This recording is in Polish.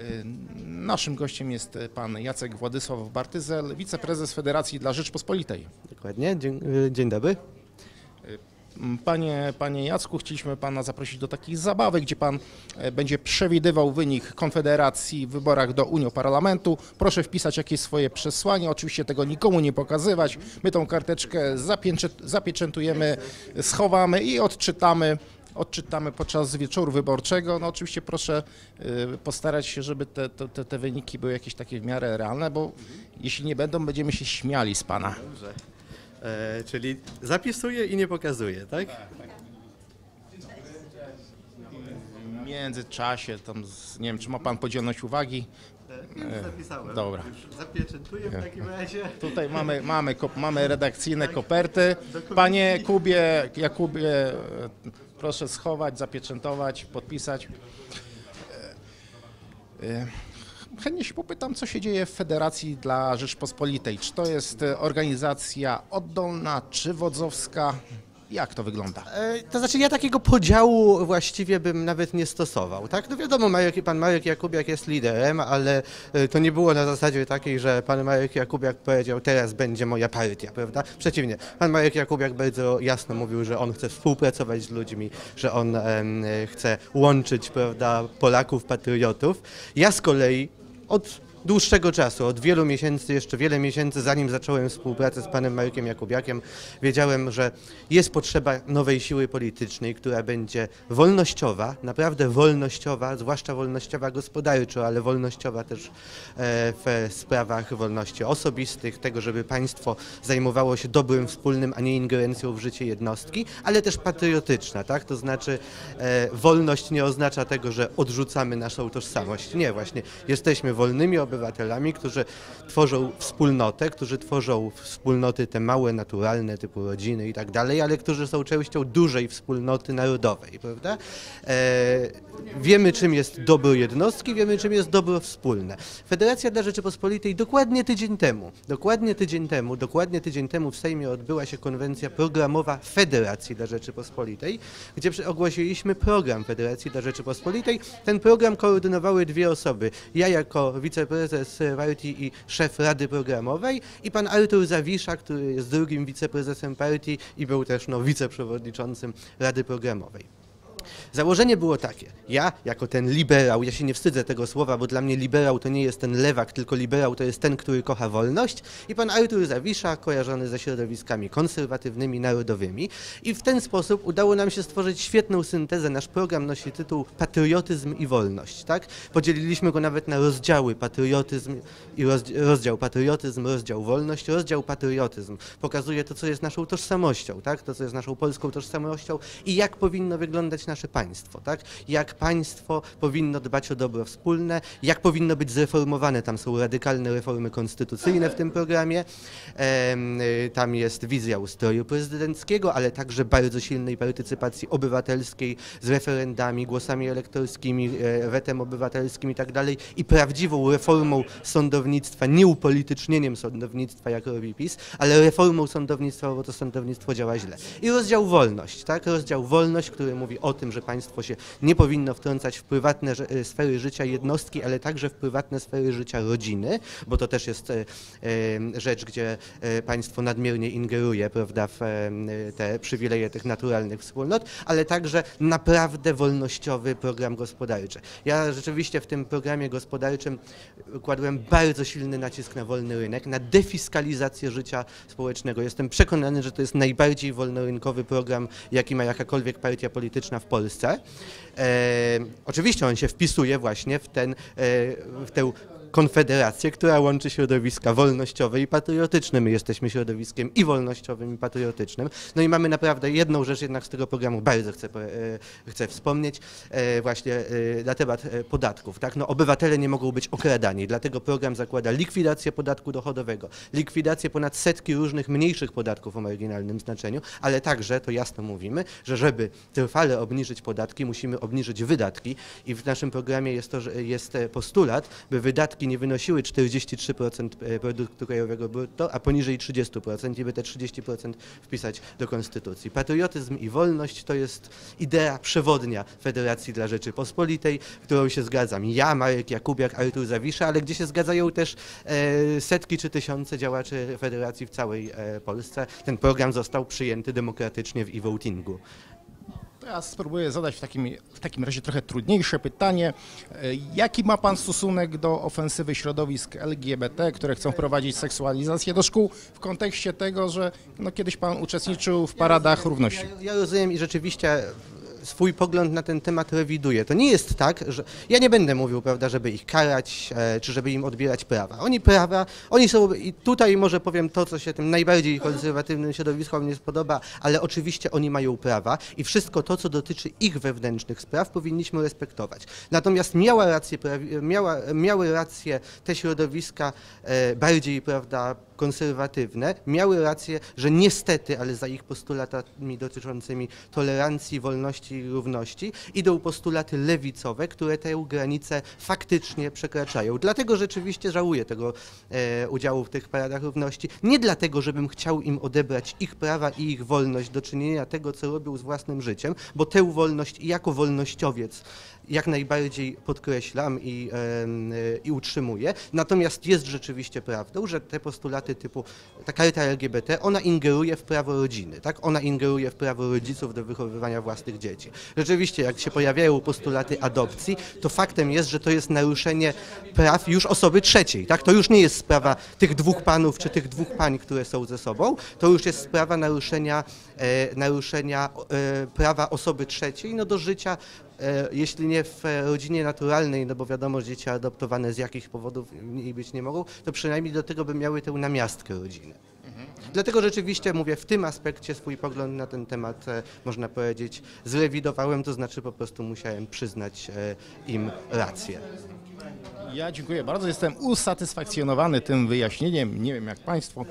Y, Naszym gościem jest y, pan Jacek Władysław Bartyzel, wiceprezes Federacji dla Rzeczpospolitej. Dokładnie, dzień, y, dzień dobry. Mm, Panie, panie Jacku, chcieliśmy pana zaprosić do takiej zabawy, gdzie pan e, będzie przewidywał wynik Konfederacji w wyborach do Unii Parlamentu. Proszę wpisać jakieś swoje przesłanie, oczywiście tego nikomu nie pokazywać. My tą karteczkę zapieczę, zapieczętujemy, schowamy i odczytamy. Odczytamy podczas wieczoru wyborczego. No oczywiście proszę y, postarać się, żeby te, te, te- wyniki były jakieś takie w miarę realne, bo jeśli nie będą, będziemy się śmiali z pana. Dobrze. E, czyli zapisuję i nie pokazuję, tak? W międzyczasie, tam, nie wiem, czy ma pan podzielność uwagi. Już zapisałem. dobra. Już zapieczętuję w takim razie. Tutaj mamy, mamy, kop- mamy redakcyjne koperty. Panie Kubie, Jakubie, e, proszę schować, zapieczętować, podpisać. E, e, Chętnie się popytam, co się dzieje w Federacji dla Rzeczpospolitej. Czy to jest e, organizacja oddolna, czy wodzowska? Jak to wygląda? E, To znaczy ja takiego podziału właściwie bym nawet nie stosował, tak? No wiadomo, Marek, pan Marek Jakubiak jest liderem, ale e, to nie było na zasadzie takiej, że pan Marek Jakubiak powiedział, teraz będzie moja partia, prawda? Przeciwnie, pan Marek Jakubiak bardzo jasno mówił, że on chce współpracować z ludźmi, że on chce łączyć, prawda, Polaków, patriotów. Ja z kolei od dłuższego czasu, od wielu miesięcy, jeszcze wiele miesięcy, zanim zacząłem współpracę z panem Markiem Jakubiakiem, wiedziałem, że jest potrzeba nowej siły politycznej, która będzie wolnościowa, naprawdę wolnościowa, zwłaszcza wolnościowa gospodarczo, ale wolnościowa też e, w sprawach wolności osobistych, tego, żeby państwo zajmowało się dobrym wspólnym, a nie ingerencją w życie jednostki, ale też patriotyczna, tak? To znaczy e, wolność nie oznacza tego, że odrzucamy naszą tożsamość. Nie, właśnie jesteśmy wolnymi obywatelami, którzy tworzą wspólnotę, którzy tworzą wspólnoty te małe, naturalne, typu rodziny i tak dalej, ale którzy są częścią dużej wspólnoty narodowej, prawda? E, wiemy, czym jest dobro jednostki, wiemy, czym jest dobro wspólne. Federacja dla Rzeczypospolitej dokładnie tydzień temu, dokładnie tydzień temu, dokładnie tydzień temu w Sejmie odbyła się konwencja programowa Federacji dla Rzeczypospolitej, gdzie ogłosiliśmy program Federacji dla Rzeczypospolitej. Ten program koordynowały dwie osoby. Ja jako wiceprezes partii i szef Rady Programowej i pan Artur Zawisza, który jest drugim wiceprezesem partii i był też no, wiceprzewodniczącym Rady Programowej. Założenie było takie. Ja, jako ten liberał, ja się nie wstydzę tego słowa, bo dla mnie liberał to nie jest ten lewak, tylko liberał to jest ten, który kocha wolność. I pan Artur Zawisza, kojarzony ze środowiskami konserwatywnymi, narodowymi. I w ten sposób udało nam się stworzyć świetną syntezę. Nasz program nosi tytuł Patriotyzm i Wolność. Tak? Podzieliliśmy go nawet na rozdziały patriotyzm i rozd- rozdział patriotyzm, rozdział wolność, rozdział patriotyzm. Pokazuje to, co jest naszą tożsamością, tak? to, co jest naszą polską tożsamością i jak powinno wyglądać nasze państwo, tak? Jak państwo powinno dbać o dobro wspólne, jak powinno być zreformowane. Tam są radykalne reformy konstytucyjne w tym programie. Y, Tam jest wizja ustroju prezydenckiego, ale także bardzo silnej partycypacji obywatelskiej z referendami, głosami elektorskimi, e, wetem obywatelskim i tak dalej i prawdziwą reformą sądownictwa, nie upolitycznieniem sądownictwa, jak robi PiS, ale reformą sądownictwa, bo to sądownictwo działa źle. I rozdział wolność, tak? Rozdział wolność, który mówi o tym, że państwo się nie powinno wtrącać w prywatne e, sfery życia jednostki, ale także w prywatne sfery życia rodziny, bo to też jest e, e, rzecz, gdzie państwo nadmiernie ingeruje, prawda, w te przywileje tych naturalnych wspólnot, ale także naprawdę wolnościowy program gospodarczy. Ja rzeczywiście w tym programie gospodarczym kładłem bardzo silny nacisk na wolny rynek, na defiskalizację życia społecznego. Jestem przekonany, że to jest najbardziej wolnorynkowy program, jaki ma jakakolwiek partia polityczna w Polsce. E, oczywiście on się wpisuje właśnie w, ten, e, w tę konfederację, która łączy środowiska wolnościowe i patriotyczne. My jesteśmy środowiskiem i wolnościowym, i patriotycznym. No i mamy naprawdę jedną rzecz jednak z tego programu bardzo chcę, e, chcę wspomnieć, e, właśnie e, na temat podatków. Tak? No, obywatele nie mogą być okradani, dlatego program zakłada likwidację podatku dochodowego, likwidację ponad setki różnych mniejszych podatków o marginalnym znaczeniu, ale także, to jasno mówimy, że żeby trwale obniżyć podatki, musimy obniżyć wydatki i w naszym programie jest to, jest postulat, by wydatki nie wynosiły 43% produktu krajowego brutto, a poniżej 30% i by te 30% wpisać do konstytucji. Patriotyzm i wolność to jest idea przewodnia Federacji dla Rzeczypospolitej, którą się zgadzam ja, Marek Jakubiak, Artur Zawisza, ale gdzie się zgadzają też e, setki czy tysiące działaczy Federacji w całej e, Polsce. Ten program został przyjęty demokratycznie w e-votingu. To ja spróbuję zadać w takim, w takim razie trochę trudniejsze pytanie. E, Jaki ma Pan stosunek do ofensywy środowisk LGBT, które chcą wprowadzić seksualizację do szkół w kontekście tego, że no, kiedyś Pan uczestniczył w paradach równości? Ja, ja rozumiem i rzeczywiście swój pogląd na ten temat rewiduję. To nie jest tak, że ja nie będę mówił, prawda, żeby ich karać, e, czy żeby im odbierać prawa. Oni prawa, oni są, i tutaj może powiem to, co się tym najbardziej konserwatywnym środowiskom nie spodoba, ale oczywiście oni mają prawa i wszystko to, co dotyczy ich wewnętrznych spraw, powinniśmy respektować. Natomiast miała rację, miała, miały rację te środowiska e, bardziej, prawda, konserwatywne, miały rację, że niestety, ale za ich postulatami dotyczącymi tolerancji, wolności i równości idą postulaty lewicowe, które tę granicę faktycznie przekraczają. Dlatego rzeczywiście żałuję tego e, udziału w tych paradach równości. Nie dlatego, żebym chciał im odebrać ich prawa i ich wolność do czynienia tego, co robią z własnym życiem, bo tę wolność i jako wolnościowiec jak najbardziej podkreślam i, e, i utrzymuję. Natomiast jest rzeczywiście prawdą, że te postulaty typu ta karta LGBT, ona ingeruje w prawo rodziny, tak? Ona ingeruje w prawo rodziców do wychowywania własnych dzieci. Rzeczywiście, jak się pojawiają postulaty adopcji, to faktem jest, że to jest naruszenie praw już osoby trzeciej, tak? To już nie jest sprawa tych dwóch panów czy tych dwóch pań, które są ze sobą, to już jest sprawa naruszenia, e, naruszenia e, prawa osoby trzeciej no, do życia e, jeśli nie w rodzinie naturalnej, no bo wiadomo, że dzieci adoptowane z jakich powodów i być nie mogą, to przynajmniej do tego by miały tę namiastkę rodziny. Dlatego rzeczywiście mówię, w tym aspekcie swój pogląd na ten temat, e, można powiedzieć, zrewidowałem, to znaczy po prostu musiałem przyznać e, im rację. Ja dziękuję bardzo. Jestem usatysfakcjonowany tym wyjaśnieniem. Nie wiem jak Państwo.